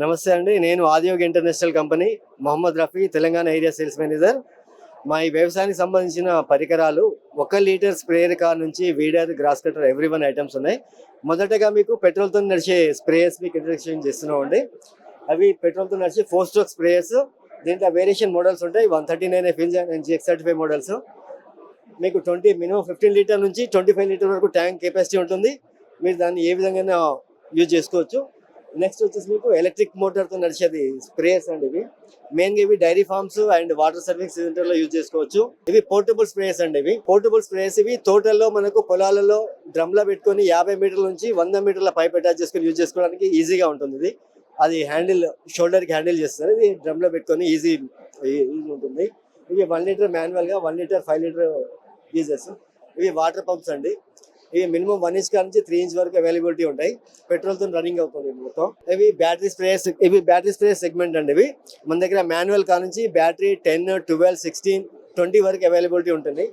నమస్తే అండి. నేను Adiyog international company Mohammed Rafi Telangana area sales manager. మా ఈ వ్యవసాయానికి సంబంధించిన పరికరాలు ఒక లీటర్ స్ప్రేయర్ కార్ నుంచి weeder grass cutter every one items ఉన్నాయి. మొదటగా మీకు పెట్రోల్తో నడిచే స్ప్రేయర్స్ మీకు ఇంట్రడక్షన్ చేస్తున్నాం అండి అవి పెట్రోల్తో నడిచే ఫోర్ స్ట్రోక్ స్ప్రేయర్స్. దీంట్లో వేరియేషన్ మోడల్స్ ఉంటాయి. One thirty nine FL and GX thirty five models. మీకు ట్వంటీ మినిమం ఫిఫ్టీన్ లీటర్ నుంచి ట్వంటీ ఫైవ్ లీటర్ వరకు ట్యాంక్ కెపాసిటీ ఉంటుంది. మీరు దాన్ని ఏ విధంగా యూజ్ చేసుకోవచ్చు. నెక్స్ట్ వచ్చేసి మీకు ఎలక్ట్రిక్ మోటార్తో నడిచేది స్ప్రేయర్స్ అండి ఇవి. మెయిన్గా ఇవి dairy farms and water service సెంటర్లో యూజ్ చేసుకోవచ్చు. ఇవి పోర్టబుల్ స్ప్రేయర్స్ అండి ఇవి. పోర్టబుల్ స్ప్రేయర్స్ ఇవి తోటల్లో మనకు పొలాలలో డ్రమ్లో పెట్టుకొని యాభై మీటర్ల నుంచి వంద మీటర్ల పైప్ అటాచ్ చేసుకొని యూజ్ చేసుకోవడానికి ఈజీగా ఉంటుంది ఇది. అది హ్యాండిల్ షోల్డర్కి హ్యాండిల్ చేస్తారు. ఇది డ్రమ్లో పెట్టుకొని ఈజీ ఈజీ ఉంటుంది. ఇవి వన్ లీటర్ మాన్యువల్గా one litre five litre uses ఇవి వాటర్ పంప్స్ అండి. ఇవి మినిమం వన్ ఇంచ్ కాడ నుంచి త్రీ ఇంచ్ వరకు అవైలబిలిటీ ఉంటాయి. పెట్రోల్తో రన్నింగ్ అవుతుంది మొత్తం. ఇవి బ్యాటరీ స్ప్రేయర్స్ ఇవి బ్యాటరీ స్ప్రే సెగ్మెంట్ అండి ఇవి. మన దగ్గర మాన్యువల్ కా నుంచి battery ten twelve sixteen twenty వరకు అవైలబిలిటీ ఉంటుంది.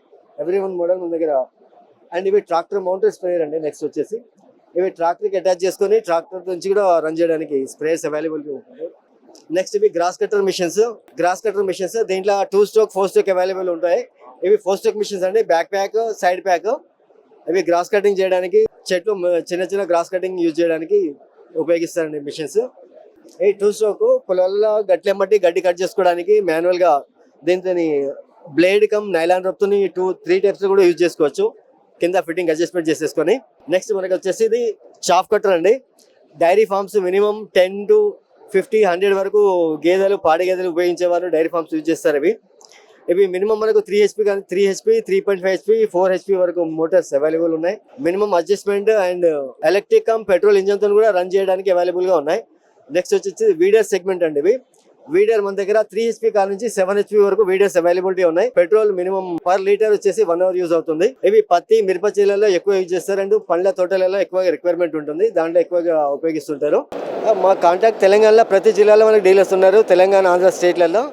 ఎవ్రీ వన్ మోడల్ మన దగ్గర. అండ్ ఇవి ట్రాక్టర్ మౌంటెడ్ స్ప్రేయర్ అండి నెక్స్ట్ వచ్చేసి. ఇవి ట్రాక్టర్కి అటాచ్ చేసుకొని ట్రాక్టర్ నుంచి కూడా రన్ చేయడానికి స్ప్రేస్ అవైలబిలిటీ ఉంటుంది. నెక్స్ట్ ఇవి grass cutter machines grass cutter machines దీంట్లో two stroke four stroke available ఉంటాయి. ఇవి ఫోర్ స్ట్రోక్ మిషన్స్ అండి. బ్యాక్ ప్యాక్ సైడ్ ప్యాక్ ఇవి గ్రాస్ కటింగ్ చేయడానికి చెట్లు చిన్న చిన్న గ్రాస్ కటింగ్ యూజ్ చేయడానికి ఉపయోగిస్తారండి మిషన్స్ ఈ టూ స్ట్రోక్ పొలాల్లో గట్లెమ్మటి గడ్డి కట్ చేసుకోవడానికి మాన్యువల్గా దీంతో blade cum nylon rope two three types కూడా యూజ్ చేసుకోవచ్చు. కింద ఫిట్టింగ్ అడ్జస్ట్మెంట్ చేసేసుకొని. నెక్స్ట్ మనకి వచ్చేసి ఇది చాఫ్ కట్టర్ అండి. Dairy farms minimum ten to fifty hundred వరకు గేదెలు పాడి గేదెలు ఉపయోగించేవారు డైరీ ఫార్మ్స్ యూజ్ చేస్తారు ఇవి. ఇవి మినిమం మనకు త్రీ హెచ్పి కానీ three HP three point five HP four HP వరకు మోటార్స్ అవైలబుల్ ఉన్నాయి. Minimum adjustment and electric cum petrol ఇంజన్తో కూడా రన్ చేయడానికి అవైలబుల్గా ఉన్నాయి. నెక్స్ట్ వచ్చేసి వీడర్ సెగ్మెంట్ అండి ఇవి. వీడియర్ మన దగ్గర త్రీ హెచ్పి కార్ నుంచి సెవెన్ హెచ్పి వరకు వీడియోస్ అవైలబిలిటీ ఉన్నాయి. పెట్రోల్ మినిమం పర్ లీటర్ వచ్చేసి వన్ అవర్ యూజ్ అవుతుంది. ఇవి పత్తి మిరప చీలలో ఎక్కువ యూజ్ చేస్తారు అండ్ పండ్ల తోటలలో ఎక్కువగా రిక్వైర్మెంట్ ఉంటుంది. దాంట్లో ఎక్కువగా ఉపయోగిస్తుంటారు. మా కాంటాక్ట్ తెలంగాణలో ప్రతి జిల్లాలో మనకి డీలర్స్ ఉన్నారు. తెలంగాణ ఆంధ్ర స్టేట్లలో